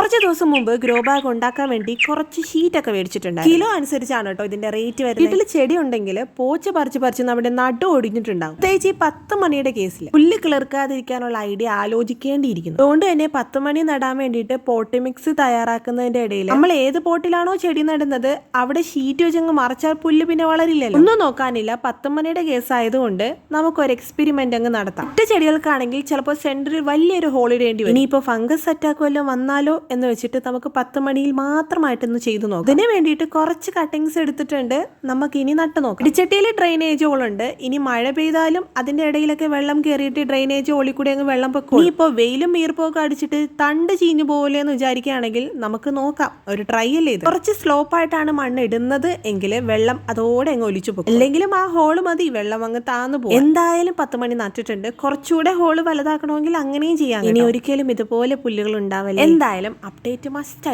കുറച്ച് ദിവസം മുമ്പ് ഗ്രോ ബാഗ് ഉണ്ടാക്കാൻ വേണ്ടി കുറച്ച് ഷീറ്റ് ഒക്കെ മേടിച്ചിട്ടുണ്ട് കിലോ അനുസരിച്ചാണ് കേട്ടോ ഇതിന്റെ റേറ്റ് വരുന്നത്. വീട്ടിൽ ചെടി ഉണ്ടെങ്കിൽ പോച്ച പറിച്ച് പറിച്ച് നമ്മുടെ നടു ഒടിഞ്ഞിട്ടുണ്ടാവും പ്രത്യേകിച്ച് ഈ പത്ത് മണിയുടെ കേസിൽ പുല്ല് കിളിർക്കാതിരിക്കാനുള്ള ഐഡിയ ആലോചിക്കേണ്ടിയിരിക്കുന്നു. അതുകൊണ്ട് തന്നെ പത്ത് മണി നടാൻ വേണ്ടിയിട്ട് പോട്ടി മിക്സ് തയ്യാറാക്കുന്നതിന്റെ ഇടയിൽ നമ്മൾ ഏത് പോട്ടിലാണോ ചെടി നടുന്നത് അവിടെ ഷീറ്റ് വെച്ചങ്ങ് മറച്ചാൽ പുല്ല് പിന്നെ വളരില്ലല്ലോ. ഒന്നും നോക്കാനില്ല. പത്ത് മണിയുടെ കേസ് ആയതുകൊണ്ട് നമുക്കൊരു എക്സ്പെരിമെന്റ് അങ്ങ് നടത്താം. മറ്റ് ചെടികൾക്കാണെങ്കിൽ ചിലപ്പോൾ സെന്ററിൽ വലിയൊരു ഹോൾ ഇടേണ്ടി വരും. ഇനിയിപ്പോൾ ഫംഗസ് അറ്റാക്ക് വല്ലതും വന്നാലോ എന്ന് വെച്ചിട്ട് നമുക്ക് പത്ത് മണിയിൽ മാത്രമായിട്ടൊന്ന് ചെയ്തു നോക്കാം. ഇതിന് വേണ്ടിയിട്ട് കുറച്ച് കട്ടിങ്സ് എടുത്തിട്ടുണ്ട്. നമുക്ക് ഇനി നട്ട് നോക്കാം. ഇടിച്ചട്ടിയിൽ ഡ്രെയിനേജ് ഹോളുണ്ട് ഇനി മഴ പെയ്താലും അതിന്റെ ഇടയിലൊക്കെ വെള്ളം കയറിയിട്ട് ഡ്രെയിനേജ് ഹോളിൽ കൂടി അങ്ങ് വെള്ളം പൊക്കും ഇപ്പൊ വെയിലും ഈർപ്പമൊക്കെ അടിച്ചിട്ട് തണ്ട് ചീഞ്ഞു പോലെ എന്ന് വിചാരിക്കുകയാണെങ്കിൽ നമുക്ക് നോക്കാം. ഒരു ട്രൈ അല്ലേ ഇത്? കുറച്ച് സ്ലോപ്പ് ആയിട്ടാണ് മണ്ണ് ഇടുന്നത് എങ്കിൽ വെള്ളം അതോടെ അങ്ങ് ഒലിച്ചു പോകും അല്ലെങ്കിലും ആ ഹോൾ മതി. വെള്ളം അങ്ങ് താന്നു പോകും എന്തായാലും പത്ത് മണി നട്ടിട്ടുണ്ട്. കുറച്ചുകൂടെ ഹോൾ വലുതാക്കണമെങ്കിൽ അങ്ങനെയും ചെയ്യാം ഇനി ഒരിക്കലും ഇതുപോലെ പുല്ലുകൾ ഉണ്ടാവില്ല? എന്തായാലും അപ്ഡേറ്റ് മസ്റ്റ്